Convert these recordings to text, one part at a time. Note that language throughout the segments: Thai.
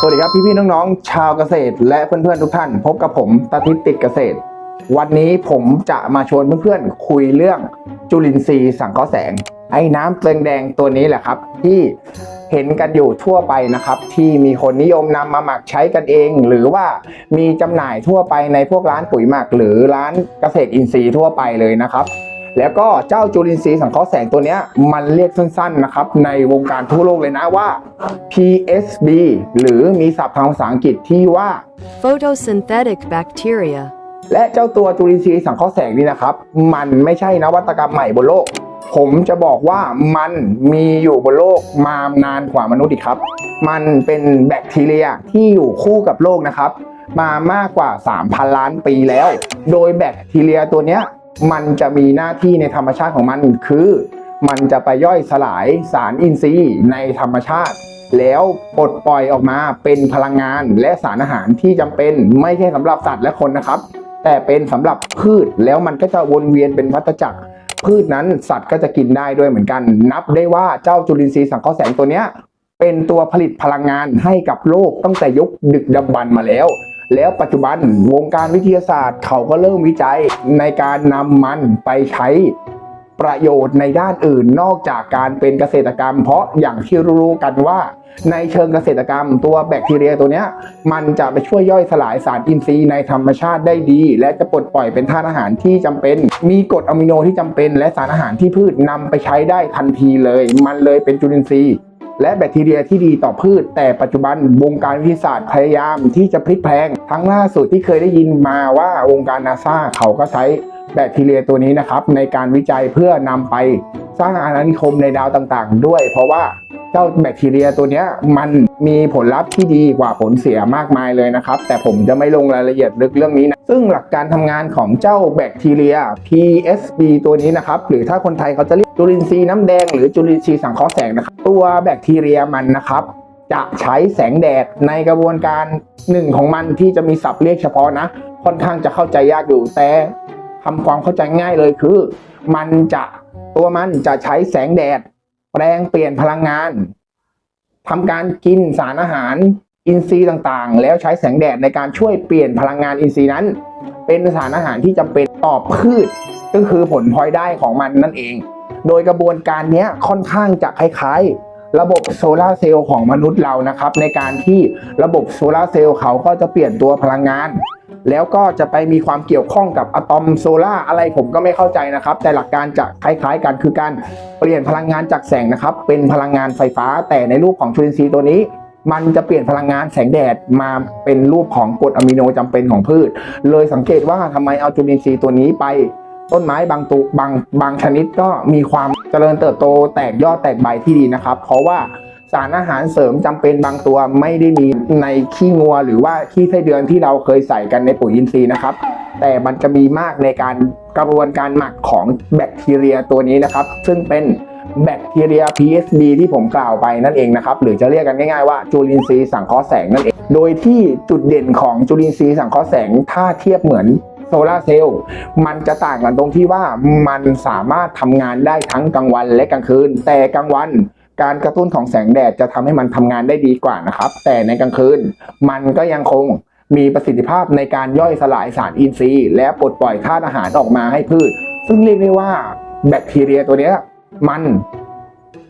สวัสดีครับพี่ๆน้องๆชาวเกษตร และเพื่อนๆทุกท่าน พบกับผมตาทิตติดเกษตร วันนี้ผมจะมาชวนเพื่อนๆคุยเรื่องจุลินทรีย์สังเคราะห์แสง ไอ้น้ำแดงๆตัวนี้แหละครับ ที่เห็นกันอยู่ทั่วไปนะครับ ที่มีคนนิยมนำมาหมักใช้กันเอง หรือว่ามีจำหน่ายทั่วไปในพวกร้านปุ๋ยหมัก หรือร้านเกษตรอินทรีย์ทั่วไปเลยนะครับ แล้วก็เจ้าจุลินทรีย์สังเคราะห์แสงตัวเนี้ยมันเรียกสั้นๆนะครับในวงการทั่วโลกเลยนะว่า PSB หรือมีศัพท์ทางภาษาอังกฤษที่ว่า Photosynthetic bacteria. และเจ้าตัวจุลินทรีย์สังเคราะห์แสงนี่นะครับ มันไม่ใช่นวัตกรรมใหม่บนโลก ผมจะบอกว่ามันมีอยู่บนโลกมานานกว่ามนุษย์อีกครับ มันเป็นแบคทีเรียที่อยู่คู่กับโลกนะครับ มามากกว่า 3,000 ล้านปีแล้ว โดยแบคทีเรียตัวเนี้ย มันจะมีหน้าที่ในธรรมชาติของมันคือมันจะไปย่อยสลายสารอินทรีย์ในธรรมชาติ แล้วปลดปล่อยออกมาเป็นพลังงานและสารอาหารที่จำเป็นไม่ใช่สำหรับสัตว์และคนนะครับ แต่เป็นสำหรับพืชแล้วมันก็จะวนเวียนเป็นวัฏจักร พืชนั้นสัตว์ก็จะกินได้ด้วยเหมือนกัน นับได้ว่าเจ้าจุลินทรีย์สังเคราะห์แสงตัวเนี้ยเป็นตัวผลิตพลังงานให้กับโลกตั้งแต่ยุคดึกดำบรรพ์มาแล้ว แล้วปัจจุบันวงการวิทยาศาสตร์เขาก็เริ่มวิจัยในการนำมันไปใช้ประโยชน์ในด้านอื่นนอกจากการเป็นเกษตรกรรม เพราะอย่างที่รู้กันว่า ในเชิงเกษตรกรรมตัวแบคทีเรียตัวนี้มันจะไปช่วยย่อยสลายสารอินทรีย์ในธรรมชาติได้ดี และจะปลดปล่อยเป็นธาตุอาหารที่จำเป็น มีกรดอะมิโนที่จำเป็น และสารอาหารที่พืชนำไปใช้ได้ทันทีเลย มันเลยเป็นจุลินทรีย์ และแบคทีเรียที่ดีต่อพืช แต่ปัจจุบันวงการวิทยาศาสตร์พยายามที่จะพลิกแพลงทั้งล่าสุดที่เคยได้ยินมาว่าวงการนาซาเขาก็ใช้แบคทีเรียตัวนี้นะครับในการวิจัยเพื่อนำไป สร้างอาณานิคมในดาวต่างๆ ด้วย เพราะว่าเจ้าแบคทีเรียตัวนี้มันมีผลลัพธ์ที่ดีกว่าผลเสียมากมายเลยนะครับ แต่ผมจะไม่ลงรายละเอียดลึกเรื่องนี้นะ ซึ่งหลักการทำงานของเจ้าแบคทีเรีย PSB ตัวนี้นะครับ หรือถ้าคนไทยเขาจะเรียกจุลินทรีย์น้ำแดงหรือจุลินทรีย์สังเคราะห์แสงนะครับ ตัวแบคทีเรียมันนะครับจะใช้แสงแดดในกระบวนการหนึ่งของมันที่จะมีศัพท์เรียกเฉพาะนะ ค่อนข้างจะเข้าใจยากอยู่แต่ ทำความเข้าใจง่ายเลยคือ มันจะตัวมันจะใช้แสงแดด แปลงเปลี่ยนพลังงานทำการกินสารอาหารอินทรีย์ต่างๆ แล้วใช้แสงแดดในการช่วยเปลี่ยนพลังงานอินทรีย์นั้น เป็นสารอาหารที่จำเป็นต่อพืช ก็คือผลพลอยได้ของมันนั่นเอง โดยกระบวนการนี้ค่อนข้างจะคล้ายๆ ระบบโซลาร์เซลล์ของมนุษย์เรานะครับ ในการที่ระบบโซลาร์เซลล์เขาก็จะเปลี่ยนตัวพลังงาน แล้วก็จะไปมีความเกี่ยวข้องกับอะตอมโซล่าอะไรผมก็ไม่เข้าใจนะครับ แต่หลักการจะคล้ายๆกันคือการเปลี่ยนพลังงานจากแสงนะครับ เป็นพลังงานไฟฟ้า แต่ในรูปของจุลินทรีย์ตัวนี้มันจะเปลี่ยนพลังงานแสงแดดมาเป็นรูปของกรดอะมิโนจำเป็นของพืช เลยสังเกตว่าทำไมเอาจุลินทรีย์ตัวนี้ไป ต้นไม้บางตุบางบางชนิดก็มีความเจริญเติบโตแตกยอดแตกใบที่ดีนะครับ เพราะว่า สารอาหารเสริมจำเป็นบางตัวไม่ได้มีในขี้งัวหรือว่าขี้ไส้เดือนที่เราเคยใส่กันในปุ๋ยอินทรีย์นะครับ แต่มันจะมีมากในการกระบวนการหมักของแบคทีเรียตัวนี้นะครับ ซึ่งเป็นแบคทีเรีย PSD ที่ผมกล่าวไปนั่นเองนะครับหรือจะเรียกกันง่ายๆว่าจุลินทรีย์สังเคราะห์แสงนั่นเอง โดยที่จุดเด่นของจุลินทรีย์สังเคราะห์แสงถ้าเทียบเหมือนโซลาร์เซลล์มันจะต่างกันตรงที่ว่ามันสามารถทำงานได้ทั้งกลางวันและกลางคืน แต่กลางวัน การกระตุ้นของแสงแดดจะทำให้มันทำงานได้ดีกว่านะครับ แต่ในกลางคืนมันก็ยังคงมีประสิทธิภาพในการย่อยสลายสารอินทรีย์ และปลดปล่อยธาตุอาหารออกมาให้พืช ซึ่งเรียกได้ว่าแบคทีเรียตัวนี้มัน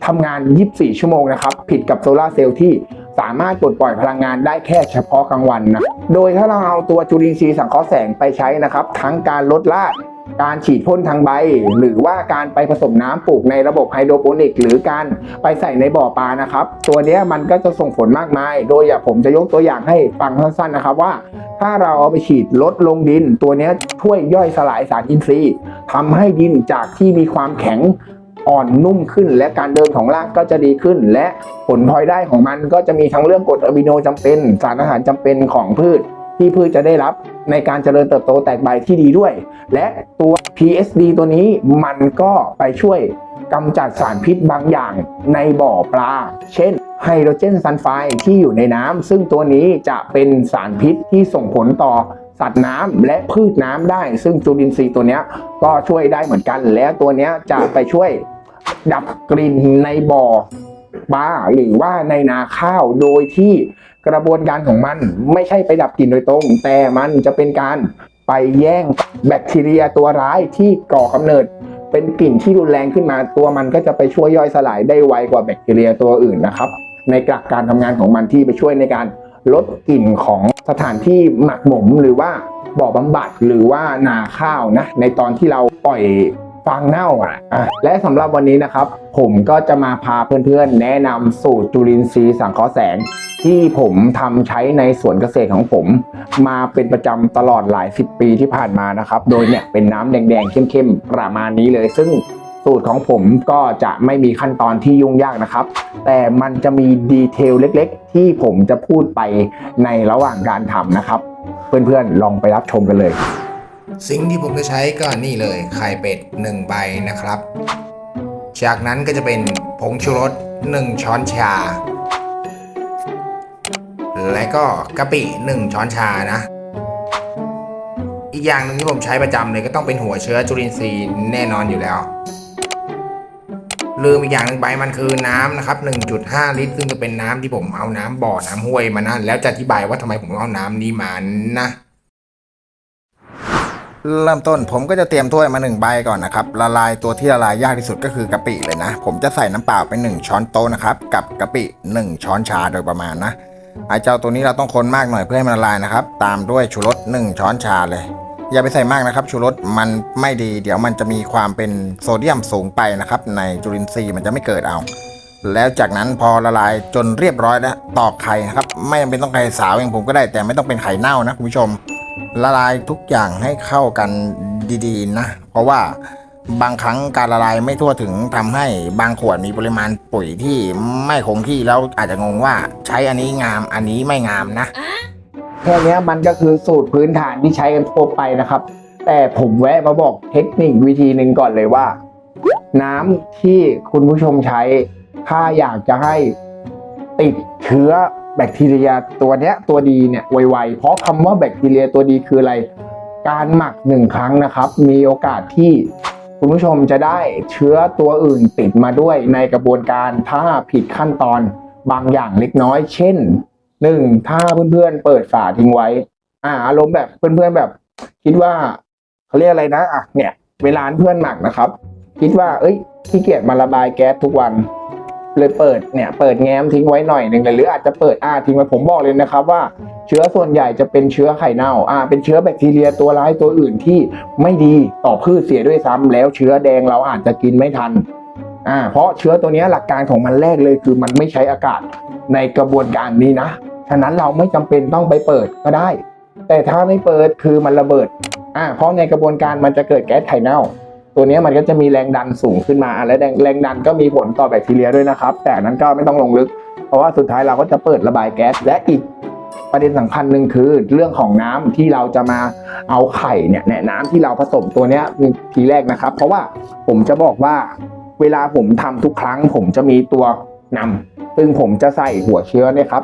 ทำงาน 24 ชั่วโมงนะครับ ผิดกับโซลาเซลล์ที่สามารถปลดปล่อยพลังงานได้แค่เฉพาะกลางวันนะ โดยถ้าเราเอาตัวจุลินทรีย์สังเคราะห์แสงไปใช้นะครับ ทั้งการลดราก การฉีดพ่นทางใบ หรือว่าการไปผสมน้ำปลูกในระบบไฮโดรโปนิก หรือการไปใส่ในบ่อปลานะครับ ตัวนี้มันก็จะส่งผลมากมาย โดยอย่าผมจะยกตัวอย่างให้ฟังสั้นๆนะครับว่า ถ้าเราเอาไปฉีดลดลงดิน ตัวนี้ช่วยย่อยสลายสารอินทรีย์ทำให้ดินจากที่มีความแข็งอ่อนนุ่มขึ้นและการเดินของรากก็จะดีขึ้น และผลพลอยได้ของมันก็จะมีทั้งเรื่องกรดอะมิโนจำเป็น สารอาหารจำเป็นของพืช ที่พืชจะได้รับในการเจริญเติบโตแตกใบที่ดีด้วย และตัว PSD ตัวนี้มันก็ไปช่วยกำจัดสารพิษบางอย่างในบ่อปลา เช่นไฮโดรเจนซัลไฟด์ที่อยู่ในน้ำ ซึ่งตัวนี้จะเป็นสารพิษที่ส่งผลต่อสัตว์น้ำและพืชน้ำได้ ซึ่งจุลินทรีย์ตัวนี้ก็ช่วยได้เหมือนกัน และตัวนี้จะไปช่วยดับกลิ่นในบ่อปลาหรือว่าในนาข้าวโดยที่กระบวนการของมันไม่ใช่ไปดับกลิ่นโดยตรง แต่มันจะเป็นการไปแย่งแบคทีเรียตัวร้ายที่ก่อกำเนิด เป็นกลิ่นที่รุนแรงขึ้นมาตัวมันก็จะไปช่วยย่อยสลายได้ไวกว่าแบคทีเรียตัวอื่นนะครับ ในกลักการทำงานของมันที่ไปช่วยในการลดกลิ่นของสถานที่หมักหมมหรือว่าบ่อบำบัดหรือว่านาข้าวนะในตอนที่เราปล่อย ฟางเน่าอะอะ และสำหรับวันนี้นะครับ ผมก็จะมาพาเพื่อนๆ แนะนำสูตรจุลินทรีย์สังเคราะห์แสง ที่ผมทำใช้ในสวนเกษตรของผม มาเป็นประจำตลอดหลายสิบปีที่ผ่านมานะครับ โดยเนี่ยเป็นน้ำแดงๆเข้มๆประมาณนี้เลย ซึ่งสูตรของผมก็จะไม่มีขั้นตอนที่ยุ่งยากนะครับ แต่มันจะมีดีเทลเล็กๆ ที่ผมจะพูดไปในระหว่างการทำนะครับ เพื่อนๆลองไปรับชมกันเลย สิ่งที่ผมจะใช้ก็นี่เลยไข่เป็ด1ใบนะครับ จากนั้นก็จะเป็นผงชูรส1ช้อนชา และก็กะปิ 1 ช้อนชานะ อีกอย่างหนึ่งที่ผมใช้ประจำเลยก็ต้องเป็นหัวเชื้อจุลินทรีย์แน่นอนอยู่แล้ว ลืมอีกอย่างหนึ่งไปมันคือน้ำนะครับ 1.5 ลิตร ซึ่งจะเป็นน้ำที่ผมเอาน้ำบ่อน้ำห้วยมานะแล้วจะอธิบายว่าทำไมผมเอาน้ำนี้มานะ เริ่มต้นผมก็จะเตรียมถ้วยมา1ใบก่อนนะครับละลายตัวที่ละลายยากที่สุดก็คือกะปิเลยนะ ผมจะใส่น้ำเปล่าไป 1 ช้อนโต๊ะนะครับกับกะปิ 1 ช้อนชาโดยประมาณนะไอเจ้าตัวนี้เราต้องคนมากหน่อยเพื่อให้มันละลายนะครับ ตามด้วยชูรส1ช้อนชาเลย อย่าไปใส่มากนะครับชูรสมันไม่ดี เดี๋ยวมันจะมีความเป็นโซเดียมสูงไปนะครับ ในจุลินทรีย์มันจะไม่เกิดเอา แล้วจากนั้นพอละลายจนเรียบร้อยแล้วตอกไข่นะครับ ไม่จำเป็นต้องไข่สาวอย่างผมก็ได้แต่ไม่ต้องเป็นไข่เน่านะคุณผู้ชม ละลายทุกอย่างให้เข้ากันดีๆนะ เพราะว่าบางครั้งการละลายไม่ทั่วถึงทำให้บางขวดมีปริมาณปุ๋ยที่ไม่คงที่แล้วอาจจะงงว่าใช้อันนี้งามอันนี้ไม่งามนะแค่เนี้ยมันก็คือสูตรพื้นฐานที่ใช้กันทั่วไปนะครับ แต่ผมแวะมาบอกเทคนิควิธีหนึ่งก่อนเลยว่า น้ำที่คุณผู้ชมใช้ถ้าอยากจะให้ติดเชื้อ แบคทีเรียตัวเนี้ยตัวดีเนี่ยไวๆเพราะคำว่าแบคทีเรียตัวดีคืออะไร การหมักหนึ่งครั้งนะครับ มีโอกาสที่คุณผู้ชมจะได้เชื้อตัวอื่นติดมาด้วยในกระบวนการถ้าผิดขั้นตอนบางอย่างเล็กน้อย เช่นหนึ่งถ้าเพื่อนๆเปิดฝาทิ้งไว้ อ่าอารมณ์แบบเพื่อนๆแบบ คิดว่าเขาเรียกอะไรนะอะเนี่ย เวลาเพื่อนหมักนะครับ คิดว่า เอ้ยขี้เกียจมาระบายแก๊สทุกวัน เลยเปิดเนี่ยเปิดแง้มทิ้งไว้หน่อยหนึ่งเลยหรืออาจจะเปิดอ้าทิ้งไว้ผมบอกเลยนะครับว่าเชื้อส่วนใหญ่จะเป็นเชื้อไข่เน่าอ่าเป็นเชื้อแบคทีเรียตัวร้ายตัวอื่นที่ไม่ดีต่อพืชเสียด้วยซ้ำแล้วเชื้อแดงเราอาจจะกินไม่ทันอ่าเพราะเชื้อตัวนี้หลักการของมันแรกเลยคือมันไม่ใช้อากาศในกระบวนการนี้นะฉะนั้นเราไม่จำเป็นต้องไปเปิดก็ได้ แต่ถ้าไม่เปิดคือมันระเบิดอ่าเพราะในกระบวนการมันจะเกิดแก๊สไข่เน่า ตัวนี้มันก็จะมีแรงดันสูงขึ้นมาและแรงแรงดันก็มีผลต่อแบคทีเรียด้วยนะครับ แต่นั้นก็ไม่ต้องลงลึก เพราะว่าสุดท้ายเราก็จะเปิดระบายแก๊สและอีกประเด็นสำคัญหนึ่งคือเรื่องของน้ำที่เราจะมาเอาไข่เนี่ยเนี่ยน้ำที่เราผสมตัวเนี้ยทีแรกนะครับ เพราะว่าผมจะบอกว่าเวลาผมทำทุกครั้ง ผมจะมีตัวนำซึ่งผมจะใส่หัวเชื้อเนี่ยครับ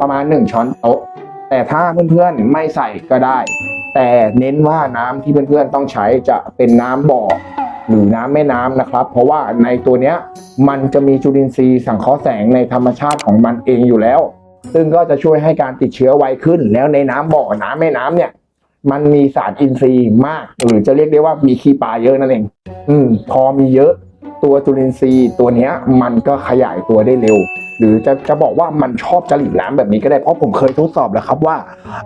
ประมาณ 1 ช้อนโต๊ะแต่ถ้าเพื่อนๆไม่ใส่ก็ได้ แต่เน้นว่าน้ำที่เพื่อนๆต้องใช้จะเป็นน้ำบ่อหรือน้ำแม่น้ำนะครับ เพราะว่าในตัวเนี้ยมันจะมีจุลินทรีย์สังเคราะห์แสงในธรรมชาติของมันเองอยู่แล้ว ซึ่งก็จะช่วยให้การติดเชื้อไวขึ้น แล้วในน้ำบ่อน้ำแม่น้ำเนี่ยมันมีสารอินทรีย์มาก หรือจะเรียกได้ว่ามีขี้ปลาเยอะนั่นเอง อืม พอมีเยอะ ตัวจุลินทรีย์ตัวเนี้ยมันก็ขยายตัวได้เร็ว หรือจะจะบอกว่ามันชอบจริตน้ำแบบนี้ก็ได้เพราะผมเคยทดสอบแล้วครับว่า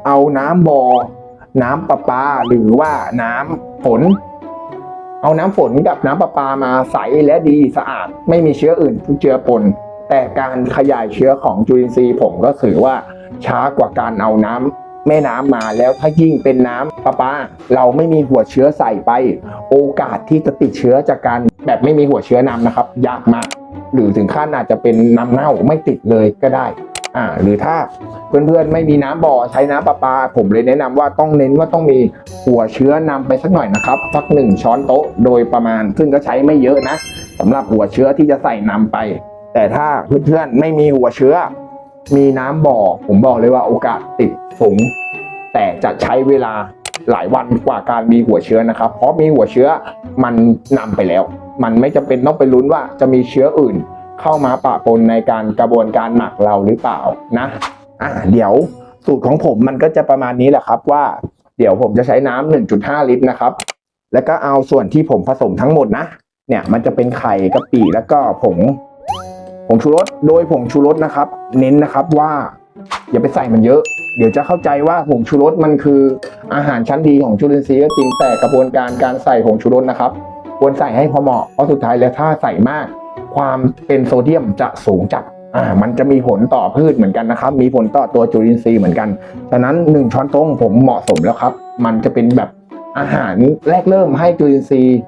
เอาน้ำบ่อ น้ำประปาหรือว่าน้ำฝน เอาน้ำฝนกับน้ำประปามาใสและดีสะอาด ไม่มีเชื้ออื่นเจือปน แต่การขยายเชื้อของจุลินทรีย์ผมก็ถือว่าช้ากว่าการเอาน้ำแม่น้ำมาแล้วถ้ายิ่งเป็นน้ำประปา เราไม่มีหัวเชื้อใส่ไป โอกาสที่จะติดเชื้อจากการแบบไม่มีหัวเชื้อนำนะครับ ยากมาก หรือถึงขั้นอาจจะเป็นน้ำเน่าไม่ติดเลยก็ได้ อ่าหรือถ้าเพื่อนๆไม่มีน้ำบ่อใช้น้ำประปา ผมเลยแนะนำว่าต้องเน้นว่าต้องมีหัวเชื้อนำไปสักหน่อยนะครับสักหนึ่งช้อนโต๊ะโดยประมาณ ซึ่งก็ใช้ไม่เยอะนะสำหรับหัวเชื้อที่จะใส่นำไป แต่ถ้าเพื่อนๆไม่มีหัวเชื้อ มีน้ำบ่อ ผมบอกเลยว่าโอกาสติดสูงแต่จะใช้เวลาหลายวันกว่าการมีหัวเชื้อนะครับ เพราะมีหัวเชื้อมันนำไปแล้ว มันไม่จำเป็นต้องไปลุ้นว่าจะมีเชื้ออื่น เข้ามาปะปนในการกระบวนการหมักเราหรือเปล่านะอ่าเดี๋ยวสูตรของผมมันก็จะประมาณนี้แหละครับว่า เดี๋ยวผมจะใช้น้ำ1.5 ลิตรนะครับ แล้วก็เอาส่วนที่ผมผสมทั้งหมดนะ เนี่ยมันจะเป็นไข่กะปิแล้วก็ผงผงชูรสโดยผงชูรสนะครับ เน้นนะครับว่า อย่าไปใส่มันเยอะ เดี๋ยวจะเข้าใจว่าผงชูรสมันคืออาหารชั้นดีของจุลินทรีย์ก็จริงแต่กระบวนการการใส่ผงชูรสนะครับ ควรใส่ให้พอเหมาะเพราะสุดท้ายแล้วถ้าใส่มาก ความเป็นโซเดียมจะสูงจัดอ่ามันจะมีผลต่อพืชเหมือนกันนะครับ มีผลต่อตัวจุลินทรีย์เหมือนกันฉะนั้นหนึ่งช้อนโต๊ะของผมเหมาะสมแล้วครับ มันจะเป็นแบบอาหารแรกเริ่มให้จุลินทรีย์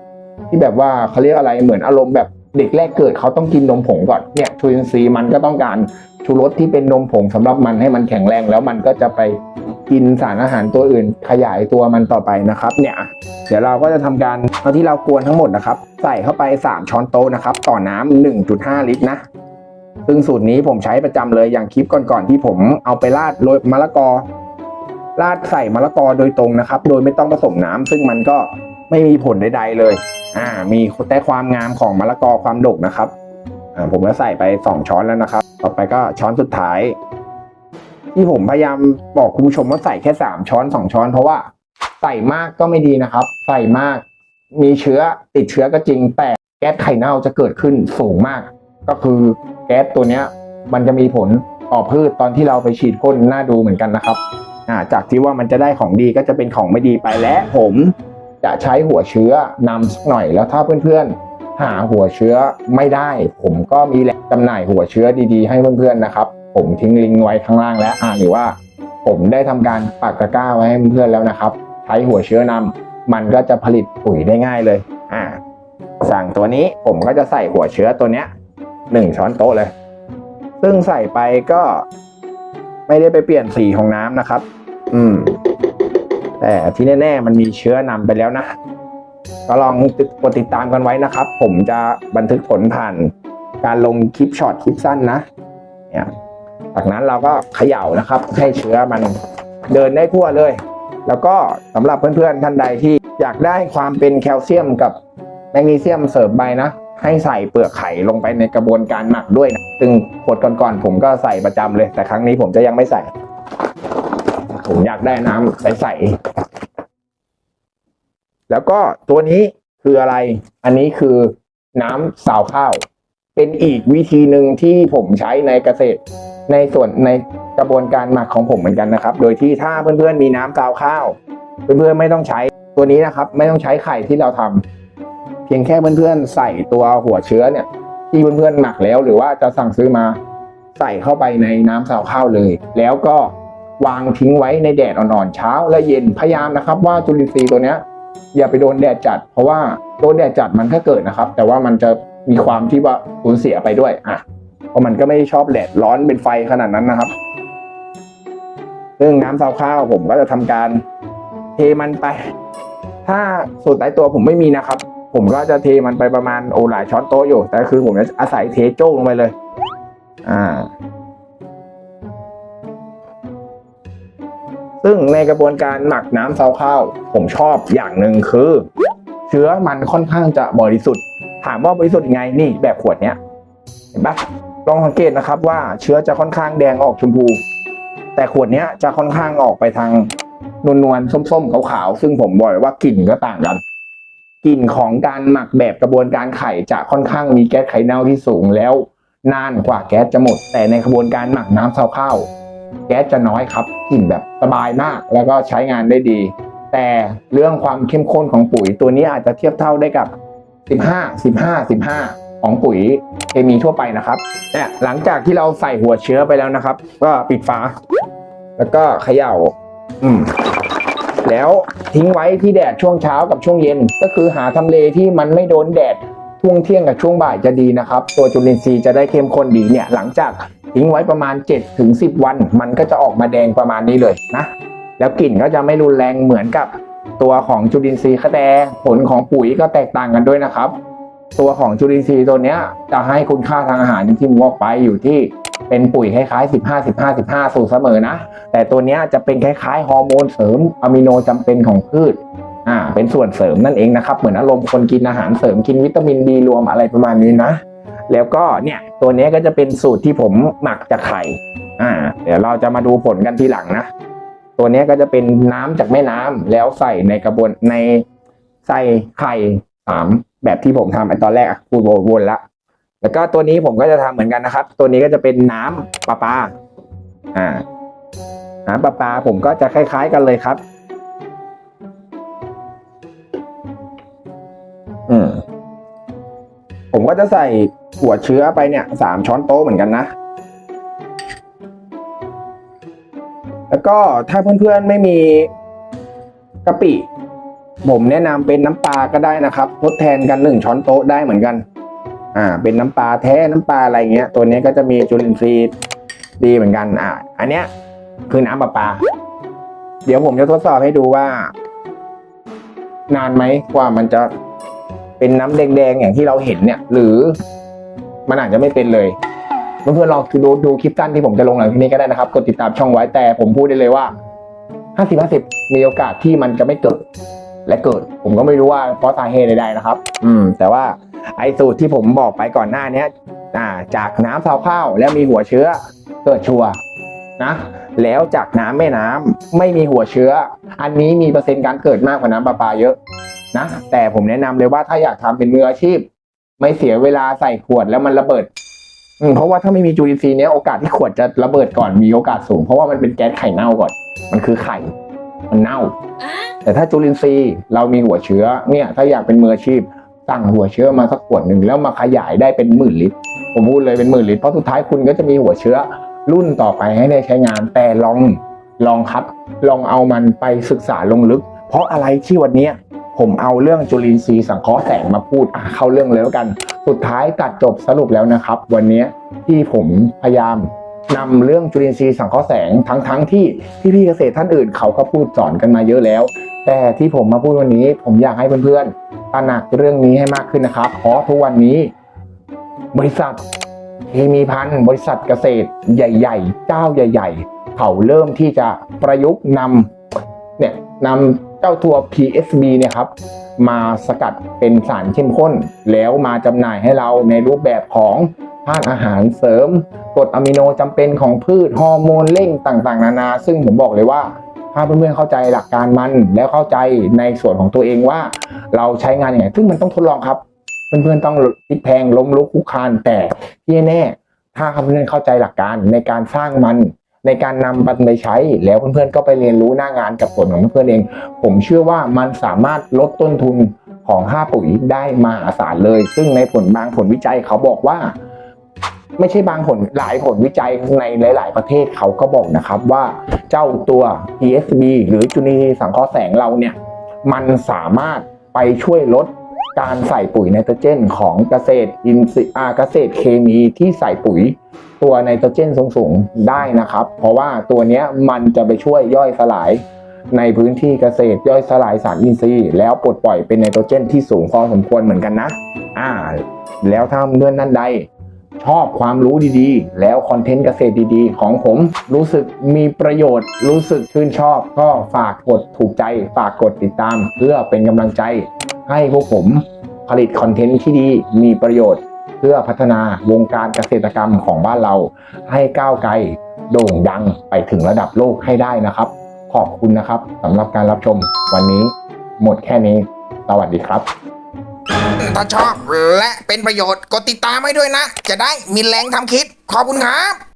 ที่แบบว่าเขาเรียกอะไรเหมือนอารมณ์แบบเด็กแรกเกิดเขาต้องกินนมผงก่อนเนี่ยจุลินทรีย์มันก็ต้องการชูรสที่เป็นนมผงสำหรับมันให้มันแข็งแรงแล้วมันก็จะไปกินสารอาหารตัวอื่น ขยายตัวมันต่อไปนะครับ เนี่ย เดี๋ยวเราก็จะทำการ เอาที่เรากวนทั้งหมดนะครับ ใส่เข้าไป 3 ช้อนโต๊ะนะครับ ต่อน้ำ1.5 ลิตรนะซึ่งสูตรนี้ผมใช้ประจำเลยอย่างคลิปก่อนๆที่ผมเอาไปราดโรยมะละกอ ราดใส่มะละกอโดยตรงนะครับ โดยไม่ต้องผสมน้ำซึ่งมันก็ไม่มีผลใดๆเลยอ่ามีแต่ความงามของมะละกอความดกนะครับอ่าผมก็ใส่ไป 2 ช้อนแล้วนะครับ ต่อไปก็ช้อนสุดท้าย ที่ผมพยายามบอกคุณผู้ชมว่าใส่แค่ 3 ช้อน 2 ช้อนเพราะว่าใส่มากก็ไม่ดีนะครับ ใส่มาก มีเชื้อติดเชื้อก็จริง แต่แก๊สไข่เน่าจะเกิดขึ้นสูงมาก ก็คือแก๊สตัวเนี้ยมันจะมีผลต่อพืชตอนที่เราไปฉีดพ่นน่าดูเหมือนกันนะครับอ่าจากที่ว่ามันจะได้ของดีก็จะเป็นของไม่ดีไปและผมจะใช้หัวเชื้อนำสักหน่อยแล้วถ้าเพื่อนๆ หาหัวเชื้อไม่ได้ ผมก็มีแหล่งจำหน่ายหัวเชื้อดีๆ ให้เพื่อนๆนะครับ ผมทิ้งลิงก์ไว้ข้างล่างแล้วอ่าหรือว่า ผมได้ทำการปักตะกร้าไว้ให้เพื่อนๆแล้วนะครับ ใช้หัวเชื้อนำ มันก็จะผลิตปุ๋ยได้ง่ายเลย อ่า สั่งตัวนี้ผมก็จะใส่หัวเชื้อตัวเนี้ยหนึ่งช้อนโต๊ะเลย ซึ่งใส่ไปก็ไม่ได้ไปเปลี่ยนสีของน้ำนะครับ อืม แต่ที่แน่ ๆ มันมีเชื้อนำไปแล้วนะ ก็ลองกดติดตามกันไว้นะครับ ผมจะบันทึกผลผ่าน การลงคลิปช็อตคลิปสั้นนะ เนี่ย จากนั้นเราก็เขย่านะครับ ให้เชื้อมันเดินได้ทั่วเลย แล้วก็สำหรับเพื่อนๆท่านใดที่อยากได้ความเป็นแคลเซียมกับแมกนีเซียมเสริมไปนะ ให้ใส่เปลือกไข่ลงไปในกระบวนการหมักด้วยนะซึ่งขวดก่อนๆผมก็ใส่ประจำเลย แต่ครั้งนี้ผมจะยังไม่ใส่ ผมอยากได้น้ำใสๆแล้วก็ตัวนี้คืออะไร อันนี้คือน้ำสาวข้าว เป็นอีกวิธีหนึ่งที่ผมใช้ในเกษตร ในส่วนในกระบวนการหมักของผมเหมือนกันนะครับ โดยที่ถ้าเพื่อนๆมีน้ำซาวข้าว เพื่อนๆไม่ต้องใช้ตัวนี้นะครับ ไม่ต้องใช้ไข่ที่เราทำเพียงแค่เพื่อนๆใส่ตัวหัวเชื้อเนี่ย ที่เพื่อนๆหมักแล้ว หรือว่าจะสั่งซื้อมาใส่เข้าไปในน้ำซาวข้าวเลย แล้วก็วางทิ้งไว้ในแดดอ่อนๆเช้าและเย็นพยายามนะครับ ว่าจุลินทรีย์ตัวเนี้ยอย่าไปโดนแดดจัด เพราะว่าโดนแดดจัดมันก็เกิดนะครับ แต่ว่ามันจะ มีความที่ว่าสูญเสียไปด้วยอะเพราะมันก็ไม่ชอบแดดร้อนเป็นไฟขนาดนั้นนะครับ ซึ่งน้ำซาวข้าวผมก็จะทำการเทมันไป ถ้าสูตรตายตัวผมไม่มีนะครับ ผมก็จะเทมันไปประมาณโอหลายช้อนโต๊ะอยู่ แต่คือผมจะอาศัยเทโจ้ลงไปเลย อ่า ซึ่งในกระบวนการหมักน้ำซาวข้าว ผมชอบอย่างหนึ่งคือ เชื้อมันค่อนข้างจะบริสุทธิ์ ถามว่าบริสุทธิ์ยังไงนี่แบบขวดเนี้ยเห็นปะลองสังเกตนะครับว่าเชื้อจะค่อนข้างแดงออกชมพู แต่ขวดเนี้ยจะค่อนข้างออกไปทางนวลๆส้มๆขาวๆซึ่งผมบอกว่ากลิ่นก็ต่างกันกลิ่นของการหมักแบบกระบวนการไข่จะค่อนข้างมีแก๊สไข่เน่าที่สูงแล้วนานกว่าแก๊สจะหมด แต่ในกระบวนการหมักน้ำซาวข้าวแก๊สจะน้อยครับกลิ่นแบบสบายมาก แล้วก็ใช้งานได้ดี แต่เรื่องความเข้มข้นของปุ๋ยตัวนี้อาจจะเทียบเท่าได้กับ 15 15 15 ของปุ๋ยเคมีทั่วไปนะครับเนี่ยหลังจากที่เราใส่หัวเชื้อไปแล้วนะครับ ก็ปิดฝา แล้วก็เขย่า อืมแล้วทิ้งไว้ที่แดดช่วงเช้ากับช่วงเย็น ก็คือหาทำเลที่มันไม่โดนแดดช่วงเที่ยงกับช่วงบ่ายจะดีนะครับ ตัวจุลินทรีย์จะได้เข้มข้นดีเนี่ย หลังจากทิ้งไว้ประมาณ7ถึง10 วัน มันก็จะออกมาแดงประมาณนี้เลยนะ แล้วกลิ่นก็จะไม่รุนแรงเหมือนกับ ตัวของจุลินทรีย์คะแตผลของปุ๋ยก็แตกต่างกันด้วยนะครับ ตัวของจุลินทรีย์ตัวนี้จะให้คุณค่าทางอาหารที่ผมบอกไปอยู่ที่เป็นปุ๋ยคล้ายๆ 15 15 15 สูตรเสมอนะ แต่ตัวนี้จะเป็นคล้ายๆ ฮอร์โมนเสริมอะมิโนจำเป็นของพืชอ่าเป็นส่วนเสริมนั่นเองนะครับเหมือนอารมณ์คนกินอาหารเสริมกินวิตามินบีรวมอะไรประมาณนี้นะ แล้วก็เนี่ยตัวนี้ก็จะเป็นสูตรที่ผมหมักจากไข่อ่าเดี๋ยวเราจะมาดูผลกันทีหลังนะ ตัวนี้ก็จะเป็นน้ำจากแม่น้ำแล้วใส่ในกระบวนในใส่ไข่สามแบบที่ผมทำไอตอนแรกอะพูดวนละ แล้วก็ตัวนี้ผมก็จะทำเหมือนกันนะครับ ตัวนี้ก็จะเป็นน้ำประปลาอ่าน้ำประปาผมก็จะคล้าย ๆ กันเลยครับ อืมผมก็จะใส่หัวเชื้อไปเนี่ยสามช้อนโต๊ะเหมือนกันนะ แล้วก็ถ้าเพื่อนๆไม่มีกะปิ ผมแนะนำเป็นน้ำปลาก็ได้นะครับ ทดแทนกันหนึ่งช้อนโต๊ะได้เหมือนกัน อ่า เป็นน้ำปลาแท้น้ำปลาอะไรเงี้ย ตัวนี้ก็จะมีจุลินทรีย์ดีเหมือนกัน อ่า อันเนี้ยคือน้ำประปา เดี๋ยวผมจะทดสอบให้ดูว่า นานไหมกว่ามันจะเป็นน้ำแดงๆอย่างที่เราเห็นเนี่ย หรือมันอาจจะไม่เป็นเลย เพื่อนๆลองดูดูคลิปสั้นที่ผมจะลงหลังที่นี้ก็ได้นะครับ กดติดตามช่องไว้แต่ผมพูดได้เลยว่า 50 50 มีโอกาสที่มันจะไม่เกิด และเกิด ผมก็ไม่รู้ว่าเพราะสาเหตุใดๆนะครับ อืม แต่ว่าไอ้สูตรที่ผมบอกไปก่อนหน้านี้อ่า จากน้ำซาวข้าวแล้วมีหัวเชื้อ เกิดชัวนะ แล้วจากน้ำแม่น้ำไม่มีหัวเชื้อ อันนี้มีเปอร์เซ็นต์การเกิดมากกว่าน้ำประปาเยอะนะแต่ผมแนะนำเลยว่าถ้าอยากทำเป็นมืออาชีพ ไม่เสียเวลาใส่ขวดแล้วมันระเบิด อืมเพราะว่าถ้าไม่มีจุลินทรีย์เนี้ยโอกาสที่ขวดจะระเบิดก่อนมีโอกาสสูง เพราะว่ามันเป็นแก๊สไข่เน่าก่อน มันคือไข่ มันเน่า แต่ถ้าจุลินทรีย์เรามีหัวเชื้อเนี่ยถ้าอยากเป็นมืออาชีพตั้งหัวเชื้อมาสักขวดหนึ่งแล้วมาขยายได้เป็นหมื่นลิตรผมพูดเลยเป็นหมื่นลิตรเพราะสุดท้ายคุณก็จะมีหัวเชื้อรุ่นต่อไปให้ได้ใช้งานแต่ลองลองครับ ลองเอามันไปศึกษาลงลึก เพราะอะไรที่วันเนี้ย ผมเอาเรื่องจุลินทรีย์สังเคราะห์แสงมาพูดเข้าเรื่องเลยแล้วกัน สุดท้ายตัดจบสรุปแล้วนะครับ วันนี้ที่ผมพยายามนำเรื่องจุลินทรีย์สังเคราะห์แสงทั้งทั้งๆที่พี่ๆเกษตรท่านอื่นเขาก็พูดสอนกันมาเยอะแล้ว แต่ที่ผมมาพูดวันนี้ ผมอยากให้เพื่อนๆตระหนักเรื่องนี้ให้มากขึ้นนะครับเพราะทุกวันนี้ บริษัทเคมีพันธุ์บริษัทเกษตรใหญ่ ๆ เจ้าใหญ่ ๆ เขาเริ่มที่จะประยุกต์นำเนี่ยนำ เจ้าตัว PSB เนี่ยครับมาสกัดเป็นสารเข้มข้น แล้วมาจำหน่ายให้เราในรูปแบบของธาตุอาหารเสริมกรดอะมิโนจำเป็นของพืชฮอร์โมนเร่งต่างๆ นานา ซึ่งผมบอกเลยว่าถ้าเพื่อนๆเข้าใจหลักการมันแล้วเข้าใจในส่วนของตัวเองว่า เราใช้งานยังไงซึ่งมันต้องทดลองครับ เพื่อนๆต้องพลิกแพงล้มลุกคุกคานแต่ที่แน่ถ้าเพื่อนๆเข้าใจหลักการในการสร้างมัน ในการนำมันไปใช้ แล้วเพื่อนๆก็ไปเรียนรู้หน้างานกับผลของเพื่อนเอง ผมเชื่อว่ามันสามารถลดต้นทุนของค่าปุ๋ยได้มหาศาลเลย ซึ่งในผลบางผลวิจัยเขาบอกว่า ไม่ใช่บางผลหลายผลวิจัยในหลาย ๆ ประเทศเขาก็บอกนะครับว่าเจ้าตัว PSB หรือจุลินทรีย์สังเคราะห์แสงเราเนี่ย มันสามารถไปช่วยลด การใส่ปุ๋ยไนโตรเจนของเกษตรอินทรีย์อาเกษตรเคมีที่ใส่ปุ๋ยตัวไนโตรเจนสูงๆได้นะครับ เพราะว่าตัวนี้มันจะไปช่วยย่อยสลายในพื้นที่เกษตรย่อยสลายสารอินทรีย์ แล้วปลดปล่อยเป็นไนโตรเจนที่สูงพอสมควรเหมือนกันนะ อ่า แล้วถ้าเพื่อนท่นใด ชอบความรู้ดีๆ แล้วคอนเทนต์เกษตรดีๆ ของผมรู้สึกมีประโยชน์ รู้สึกชื่นชอบ ก็ฝากกดถูกใจ ฝากกดติดตาม เพื่อเป็นกำลังใจ ให้พวกผมผลิตคอนเทนต์ที่ดีมีประโยชน์ เพื่อพัฒนาวงการเกษตรกรรมของบ้านเรา ให้ก้าวไกลโด่งดังไปถึงระดับโลกให้ได้นะครับ ขอบคุณนะครับสำหรับการรับชมวันนี้ หมดแค่นี้ สวัสดีครับ ถ้าชอบและเป็นประโยชน์กดติดตามให้ด้วยนะ จะได้มีแรงทำคลิปขอบคุณครับ